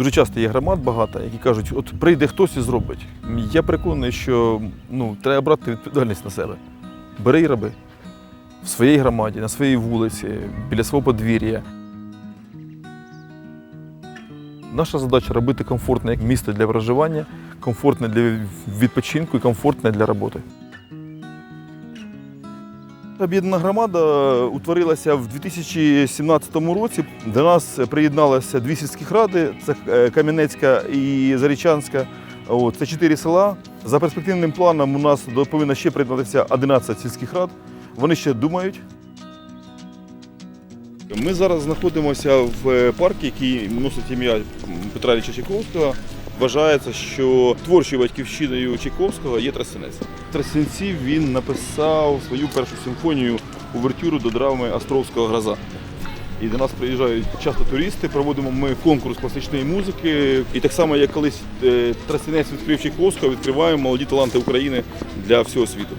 Дуже часто є громад багато, які кажуть, от прийде хтось і зробить. Я переконаний, що ну, треба брати відповідальність на себе. Бери і роби. В своїй громаді, на своїй вулиці, біля свого подвір'я. Наша задача робити комфортне місто для проживання, комфортне для відпочинку і комфортне для роботи. Об'єднана громада утворилася в 2017 році. До нас приєдналося дві сільських ради: це е, Кам'янецька і Зарічанська. Це чотири села. За перспективним планом у нас повинно ще приєднатися 11 сільських рад. Вони ще думають. Ми зараз знаходимося в е, парку, який носить ім'я Петра Ілліча Чайковського. Вважається, що творчою батьківщиною Чайковського є Тростянець. В Тростянці він написав свою першу симфонію увертюру до драми Островського гроза. І до нас приїжджають часто туристи, проводимо ми конкурс класичної музики. І так само, як колись е, Тростянець відкрив Чайковського, відкриваємо молоді таланти України для всього світу.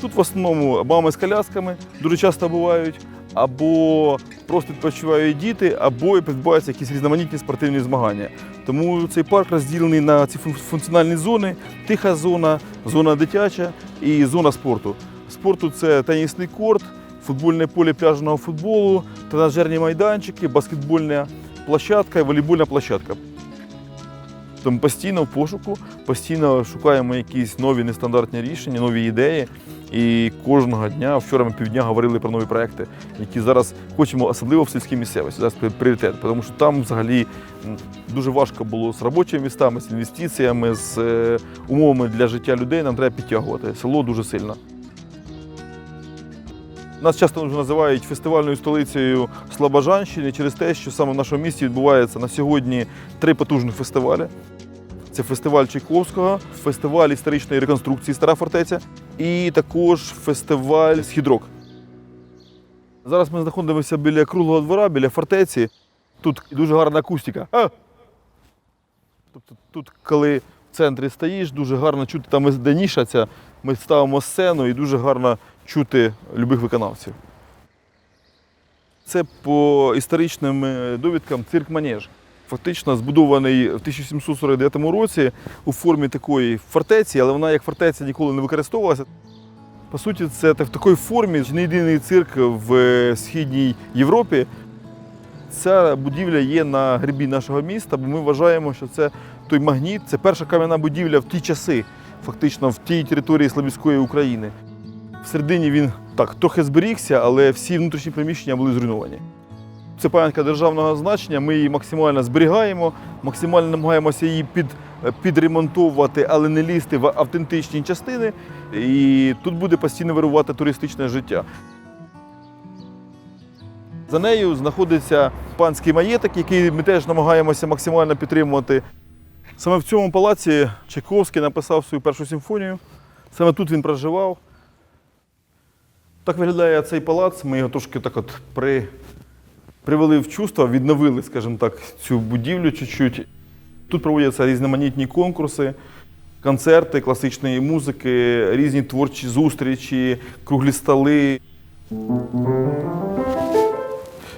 Тут в основному мами з колясками дуже часто бувають, або просто відпочивають діти, або відбуваються якісь різноманітні спортивні змагання. Тому цей парк розділений на ці функціональні зони: тиха зона, зона дитяча і зона спорту. Спорту це тенісний корт, футбольне поле пляжного футболу, тренажерні майданчики, баскетбольна площадка і волейбольна площадка. Тому постійно в пошуку, постійно шукаємо якісь нові нестандартні рішення, нові ідеї. І кожного дня, вчора ми півдня говорили про нові проекти, які зараз хочемо, особливо в сільській місцевості. Зараз пріоритет, тому що там взагалі дуже важко було з робочими містами, з інвестиціями, з е, умовами для життя людей. Нам треба підтягувати. Село дуже сильно. Нас часто називають фестивальною столицею Слобожанщини через те, що саме в нашому місті відбувається на сьогодні три потужних фестивалі. Це фестиваль Чайковського, фестиваль історичної реконструкції Стара фортеця і також фестиваль Східрок. Зараз ми знаходимося біля круглого двора, біля фортеці. Тут дуже гарна акустика. А! Тобто тут, коли в центрі стоїш, дуже гарно чути, там де ми ставимо сцену і дуже гарно чути любих виконавців. Це по історичним е, довідкам цирк Манеж. Фактично збудований в 1749 році у формі такої фортеці, але вона як фортеця ніколи не використовувалася. По суті, це в такій формі не єдиний цирк в е, східній Європі. Ця будівля є на грибі нашого міста, бо ми вважаємо, що це той магніт, це перша кам'яна будівля в ті часи, фактично в тій території Слобідської України. Всередині він так трохи зберігся, але всі внутрішні приміщення були зруйновані. Це пам'ятка державного значення, ми її максимально зберігаємо, максимально намагаємося її під, підремонтовувати, але не лізти в автентичні частини. І тут буде постійно вирувати туристичне життя. За нею знаходиться панський маєток, який ми теж намагаємося максимально підтримувати. Саме в цьому палаці Чайковський написав свою першу симфонію. Саме тут він проживав. Так виглядає цей палац. Ми його трошки так от при, привели в чувство, відновили, скажімо так, цю будівлю чуть-чуть. Тут проводяться різноманітні конкурси, концерти класичної музики, різні творчі зустрічі, круглі столи.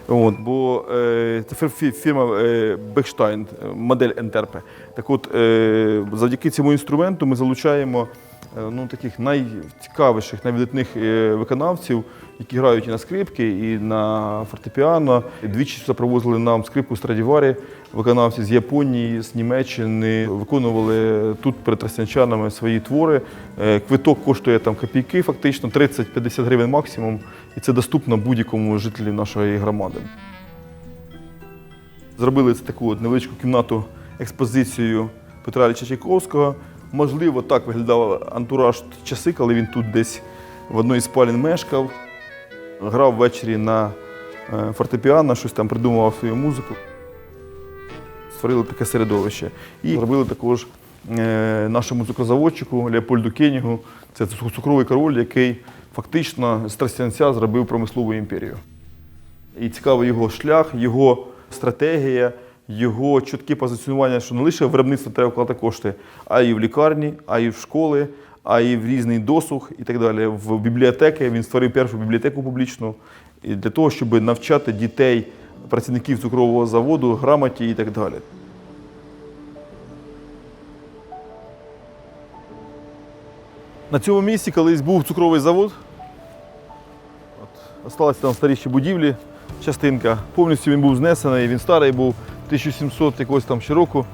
От, бо е, це фір- фірма е, Бехштайн, е, модель Ентерпе. Так от, е, завдяки цьому інструменту ми залучаємо ну, таких найцікавіших, найвидатних е, виконавців, які грають і на скрипки, і на фортепіано. Двічі запровозили нам скрипку Страдіварі, виконавці з Японії, з Німеччини, виконували тут перед тростянчанами свої твори. Е, Квиток коштує там копійки, фактично 30-50 гривень максимум, і це доступно будь-якому жителю нашої громади. Зробили це таку невеличку кімнату експозицію Петра Ілліча Чайковського. Можливо, так виглядав антураж часи, коли він тут десь в одній з спалін мешкав, грав ввечері на е, фортепіано, щось там придумував свою музику. Створили таке середовище. І зробили також е, нашому цукрозаводчику Леопольду Кенігу. Це цукровий король, який фактично з Тростянця зробив промислову імперію. І цікавий його шлях, його стратегія, його чітке позиціонування, що не лише в виробництво треба вкладати кошти, а і в лікарні, а і в школи, а й в різний досуг і так далі. В бібліотеки він створив першу бібліотеку публічну для того, щоб навчати дітей, працівників цукрового заводу, грамоті і так далі. На цьому місці колись був цукровий завод. От, осталися там старі ще будівлі, частинка. Повністю він був знесений, він старий був 1700 якогось там ще року.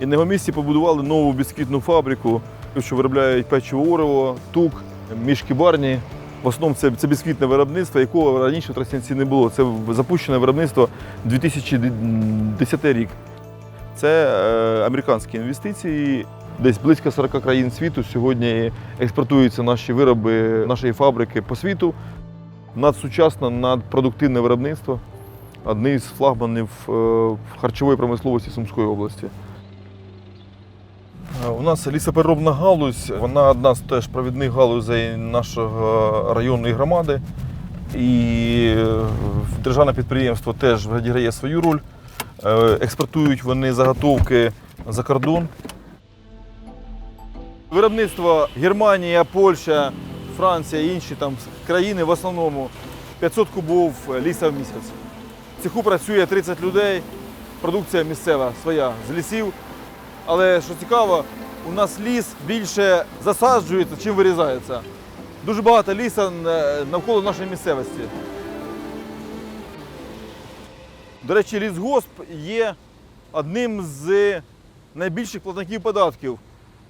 І на його місці побудували нову бісквітну фабрику, що виробляють печиво Орево, тук, мішки барні. В основному це, це бісквітне виробництво, якого раніше в Тростянці не було. Це запущене виробництво 2010 рік. Це е, американські інвестиції. Десь близько 40 країн світу сьогодні експортуються наші вироби нашої фабрики по світу. Надсучасне, надпродуктивне виробництво. Одне з флагманів е, харчової промисловості Сумської області. Е, У нас лісопереробна галузь, вона одна з теж провідних галузей нашого районної громади. І е, державне підприємство теж відіграє свою роль. Експортують вони заготовки за кордон. Виробництво Германія, Польща, Франція і інші там країни в основному 500 кубов ліса в місяць. В цеху працює 30 людей, продукція місцева своя з лісів. Але що цікаво, у нас ліс більше засаджується, чим вирізається. Дуже багато ліса е, навколо нашої місцевості. До речі, лісгосп є одним з найбільших платників податків.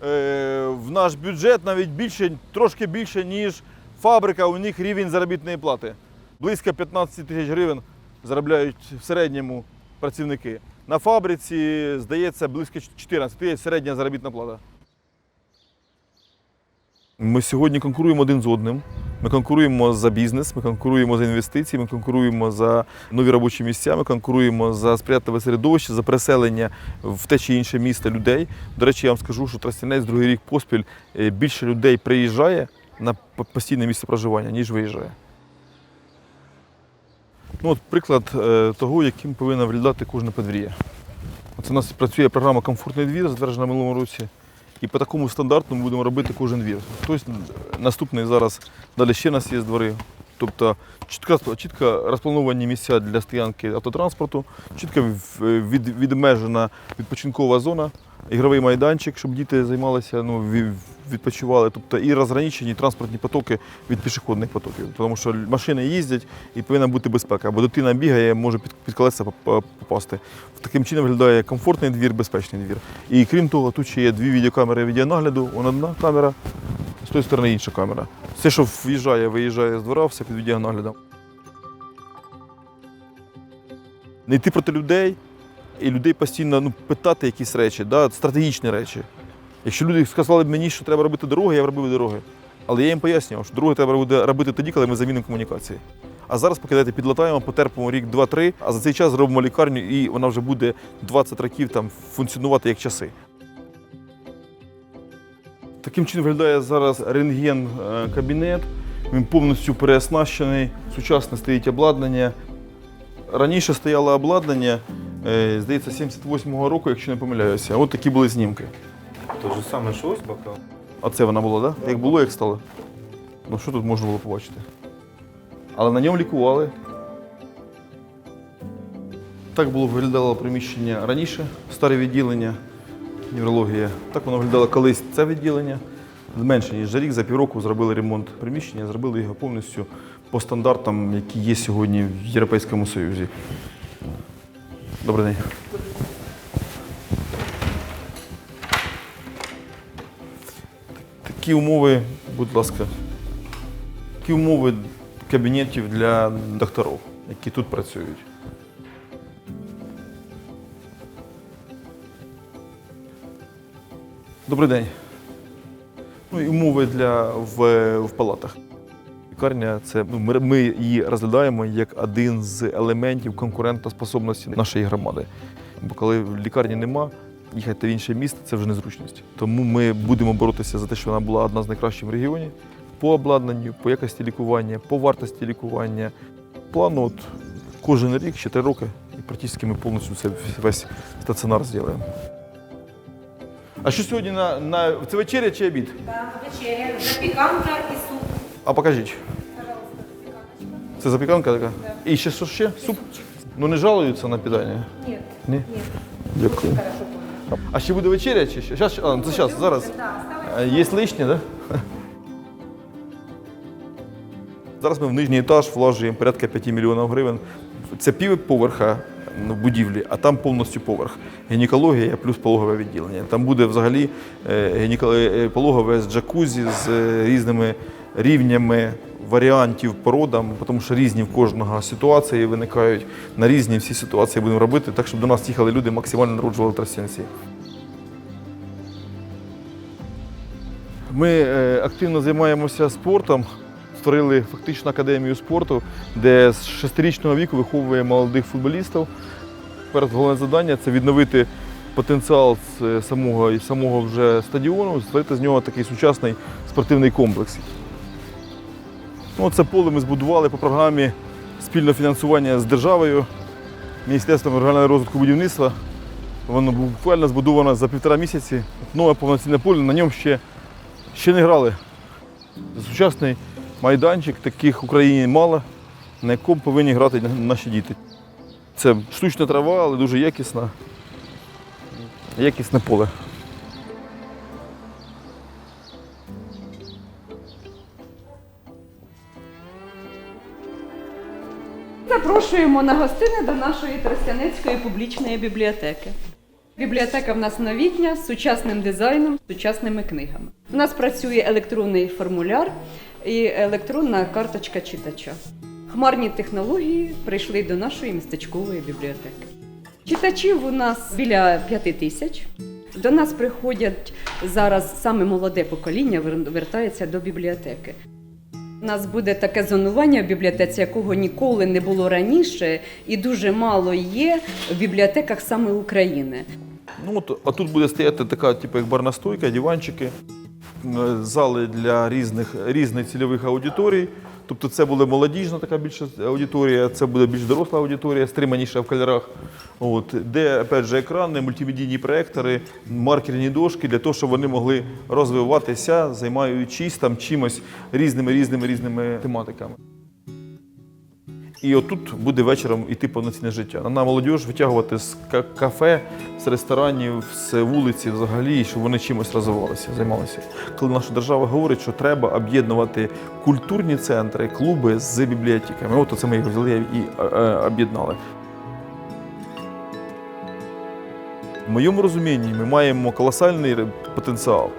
Е, В наш бюджет навіть більше, трошки більше, ніж фабрика, у них рівень заробітної плати. Близько 15 тисяч гривень заробляють в середньому працівники. На фабриці, здається, близько 14 тисяч середня заробітна плата. Ми сьогодні конкуруємо один з одним. Ми конкуруємо за бізнес, ми конкуруємо за інвестиції, ми конкуруємо за нові робочі місця, ми конкуруємо за сприятливе середовище, за переселення в те чи інше місто людей. До речі, я вам скажу, що Тростянець другий рік поспіль е, більше людей приїжджає на постійне місце проживання, ніж виїжджає. Ну, от приклад е, того, яким повинно виглядати кожне подвір'я. От у нас працює програма Комфортний двір, затверджена в минулому році. І по такому стандарту ми будемо робити кожен двір. Тобто наступний зараз далі ще нас є двори. Тобто чітко, чітко розплановані місця для стоянки автотранспорту, чітко від, відмежена відпочинкова зона, ігровий майданчик, щоб діти займалися, ну, відпочивали. Тобто і розграничені транспортні потоки від пішохідних потоків. Тому що машини їздять і повинна бути безпека. Бо дитина бігає, може під, під колеса поп- попасти. Таким чином виглядає комфортний двір, безпечний двір. І крім того, тут ще є дві відеокамери відеонагляду, вона одна камера, з тої сторони інша камера. Все, що в'їжджає, виїжджає з двора, все під відеонаглядом. Не йти проти людей і людей постійно ну, питати якісь речі, да, стратегічні речі. Якщо люди сказали б мені, що треба робити дороги, я б робив дороги. Але я їм пояснював, що дороги треба буде робити тоді, коли ми замінимо комунікації. А зараз поки дайте підлатаємо, потерпимо рік, два-три, а за цей час зробимо лікарню, і вона вже буде 20 років там функціонувати як часи. Таким чином виглядає зараз рентген-кабінет. Він повністю переоснащений, сучасне стоїть обладнання. Раніше стояло обладнання, е, здається, 78-го року, якщо не помиляюся. От такі були знімки. То же саме, що ось бокал. А це вона була, так? Да? Як було, як стало? Ну що тут можна було побачити? Але на ньому лікували. Так було виглядало приміщення раніше, старе відділення, неврологія. Так воно виглядало колись це відділення. Менше ніж за рік, за півроку зробили ремонт приміщення, зробили його повністю по стандартам, які є сьогодні в Європейському Союзі. Добрий день. Такі умови, будь ласка, такі умови кабінетів для докторів, які тут працюють. Добрий день. Ну і умови для в, в палатах. Лікарня це ну, ми, її розглядаємо як один з елементів конкурентоспособності нашої громади. Бо коли лікарні нема, їхати в інше місто це вже незручність. Тому ми будемо боротися за те, щоб вона була одна з найкращих в регіоні по обладнанню, по якості лікування, по вартості лікування. Плану от кожен рік, ще три роки, і практично ми повністю це весь стаціонар зробимо. А що сьогодні на, на це вечеря чи обід? Да, вечеря, запіканка і суп. А покажіть. Це запіканка така? І ще що ще? Суп? Ну не жалуються на питання? Ні? нет. Дякую. А ще буде вечеря чи що? Щас, а, це зараз, зараз. Є лишнє, так? Да? Зараз ми в нижній етаж влажуємо порядка 5 мільйонів гривень. Це пів поверха ну, будівлі, а там повністю поверх. Гінекологія плюс пологове відділення. Там буде взагалі е, е, пологове з джакузі, з е, різними рівнями варіантів породам, тому що різні в кожного ситуації виникають. На різні всі ситуації будемо робити, так щоб до нас їхали люди, максимально народжували трансцензії. Ми е, активно займаємося спортом. Створили фактично академію спорту, де з шестирічного віку виховує молодих футболістів. Перше головне завдання це відновити потенціал е, самого, самого вже стадіону, створити з нього такий сучасний спортивний комплекс. Ну, це поле ми збудували по програмі спільного фінансування з державою, Міністерством регіонального розвитку будівництва. Воно буквально збудовано за півтора місяці. Нове повноцінне поле, на ньому ще, ще не грали. Сучасний майданчик, таких в Україні мало, на якому повинні грати наші діти. Це штучна трава, але дуже якісна. Якісне поле. Запрошуємо на гостини до нашої Тростянецької публічної бібліотеки. Бібліотека в нас новітня з сучасним дизайном, з сучасними книгами. У нас працює електронний формуляр і електронна карточка читача. Хмарні технології прийшли до нашої містечкової бібліотеки. Читачів у нас біля п'яти тисяч. До нас приходять зараз саме молоде покоління, вертається до бібліотеки. У нас буде таке зонування в бібліотеці, якого ніколи не було раніше, і дуже мало є в бібліотеках саме України. Ну, от, а тут буде стояти така, типу, як барна стойка, диванчики, зали для різних, різних цільових аудиторій. Тобто це буде молодіжна така більша аудиторія, це буде більш доросла аудиторія, стриманіша в кольорах. От, де, опять же, екрани, мультимедійні проектори, маркерні дошки для того, щоб вони могли розвиватися, займаючись там чимось різними різними різними тематиками. І отут буде вечором іти повноцінне життя. На молодіж витягувати з ка- кафе, з ресторанів, з вулиці взагалі, щоб вони чимось розвивалися, займалися. Коли наша держава говорить, що треба об'єднувати культурні центри, клуби з бібліотеками. От це ми їх взяли і е, е, об'єднали. В моєму розумінні ми маємо колосальний потенціал,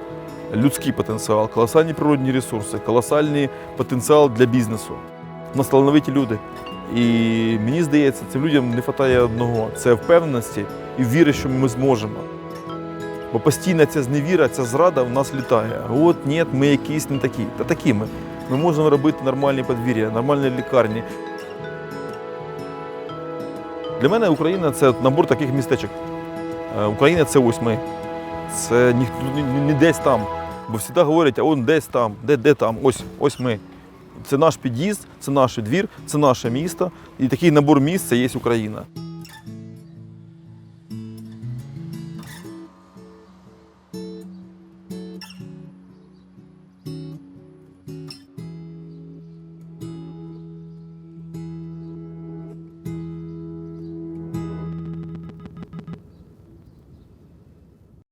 людський потенціал, колосальні природні ресурси, колосальний потенціал для бізнесу. У нас талановиті люди. І мені здається, цим людям не вистачає одного це впевненості і віри, що ми зможемо. Бо постійна ця зневіра, ця зрада в нас літає. От ні, ми якісь не такі. Та такі ми. Ми можемо робити нормальні подвір'я, нормальні лікарні. Для мене Україна це набор таких містечок. Е, Україна це ось ми. Це ніхто не, не десь там. Бо завжди говорять, а он десь там, де, де там, ось, ось ми. Це наш під'їзд, це наш двір, це наше місто. І такий набор місць це є Україна.